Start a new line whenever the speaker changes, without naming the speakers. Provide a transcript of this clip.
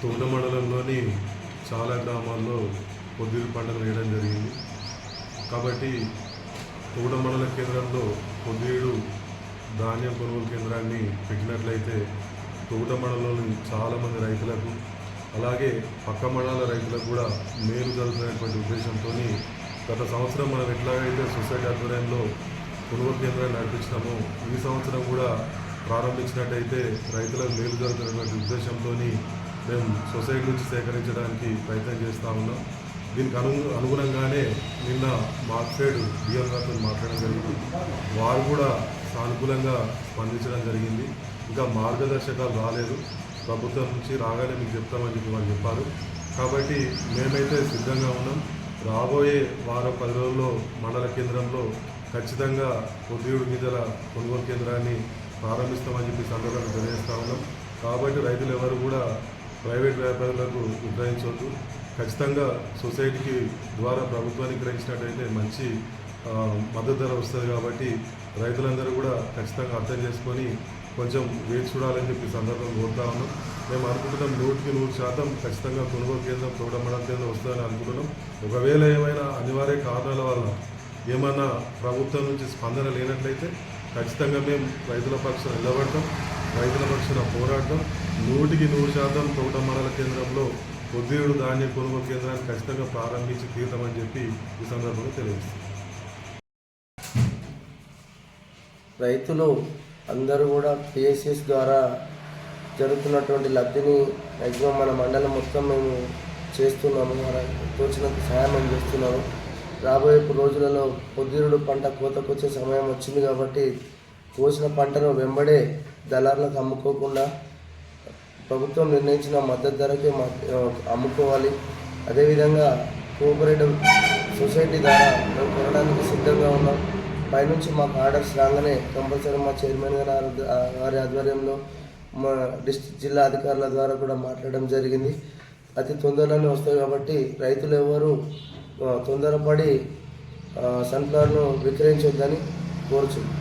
తూన మండలంలోని చాలా గ్రామాల్లో పొద్దురు పండుగ వేయడం జరిగింది. కాబట్టి తోట మండల కేంద్రంలో పొద్దుడు ధాన్యం కొనుగోలు కేంద్రాన్ని పెట్టినట్లయితే తోట మండలంలోని చాలామంది రైతులకు అలాగే పక్క మండల రైతులకు కూడా మేలు జరుగుతున్నటువంటి ఉద్దేశంతో గత సంవత్సరం మనం ఎట్లాగైతే సొసైటీ ఆధ్వర్యంలో కొనుగోలు కేంద్రాన్ని నడిపించినామో ఈ సంవత్సరం కూడా ప్రారంభించినట్టయితే రైతులకు మేలు జరుగుతున్నటువంటి ఉద్దేశంతో మేము సొసైటీ నుంచి సేకరించడానికి ప్రయత్నం చేస్తూ ఉన్నాం. దీనికి అను అనుగుణంగానే నిన్న మార్కెట్ బిఎం గారితో మాట్లాడడం జరిగింది. వారు కూడా సానుకూలంగా స్పందించడం జరిగింది. ఇంకా మార్గదర్శకాలు రాలేదు. ప్రభుత్వం నుంచి రాగానే మీకు చెప్తామని చెప్పి వాళ్ళు చెప్పారు. కాబట్టి మేమైతే సిద్ధంగా ఉన్నాం. రాబోయే వారం పది రోజుల్లో మండల కేంద్రంలో ఖచ్చితంగా పొద్దుడు గింజల కొనుగోలు కేంద్రాన్ని ప్రారంభిస్తామని చెప్పి సందర్భంగా తెలియజేస్తా ఉన్నాం. కాబట్టి రైతులు ఎవరు కూడా ప్రైవేట్ వ్యాపారులకు ఉద్ధరించవద్దు ఖచ్చితంగా సొసైటీకి ద్వారా ప్రభుత్వానికి గ్రహించినట్టయితే మంచి మద్దతు ధర వస్తుంది కాబట్టి రైతులందరూ కూడా ఖచ్చితంగా అర్థం చేసుకొని కొంచెం వేచి చూడాలని చెప్పి సందర్భం కోరుతా ఉన్నాం. మేము అనుకుంటున్నాం నూటికి నూరు శాతం ఖచ్చితంగా కొనుగోలు కేంద్రం తోటమడం కేంద్రం వస్తుందని అనుకుంటున్నాం. ఒకవేళ ఏమైనా అనివార్య కారణాల వల్ల ఏమన్నా ప్రభుత్వం నుంచి స్పందన లేనట్లయితే ఖచ్చితంగా మేము రైతుల పక్షాన నిలబడతాం. రైతుల పక్షాన పోరాటం నూటికి నూరు శాతం తోట మండల కేంద్రంలో పొద్దుడు ధాన్య కొనుగోలు కేంద్రాన్ని ఖచ్చితంగా ప్రారంభించి తీరుతామని చెప్పి ఈ సందర్భంగా తెలియజేస్తుంది
రైతులు అందరూ కూడా పిఎస్సిస్ ద్వారా జరుగుతున్నటువంటి లబ్ధిని మ్యాక్సిమం మన మండలం మొత్తం మేము చేస్తున్నాము తోచినంత సహాయం మేము చేస్తున్నాము. రాబోయే రోజులలో పొద్దురుడు పంట కోతకొచ్చే సమయం వచ్చింది కాబట్టి కోసిన పంటను వెంబడే దళారులకు అమ్ముకోకుండా ప్రభుత్వం నిర్ణయించిన మద్దతు ధరకే అమ్ముకోవాలి. అదేవిధంగా కోఆపరేటివ్ సొసైటీ ద్వారా మేము కొనడానికి సిద్ధంగా ఉన్నాం. పైనుంచి మాకు ఆర్డర్స్ రాగానే కంపల్సరీ మా చైర్మన్ గారి వారి ఆధ్వర్యంలో మా డిస్ట్రిక్ట్ జిల్లా అధికారుల ద్వారా కూడా మాట్లాడడం జరిగింది. అతి తొందరలోనే వస్తాయి కాబట్టి రైతులు ఎవరు తొందరపడి సన్ఫ్లవర్ను విక్రయించొద్దని కోరుచున్నాం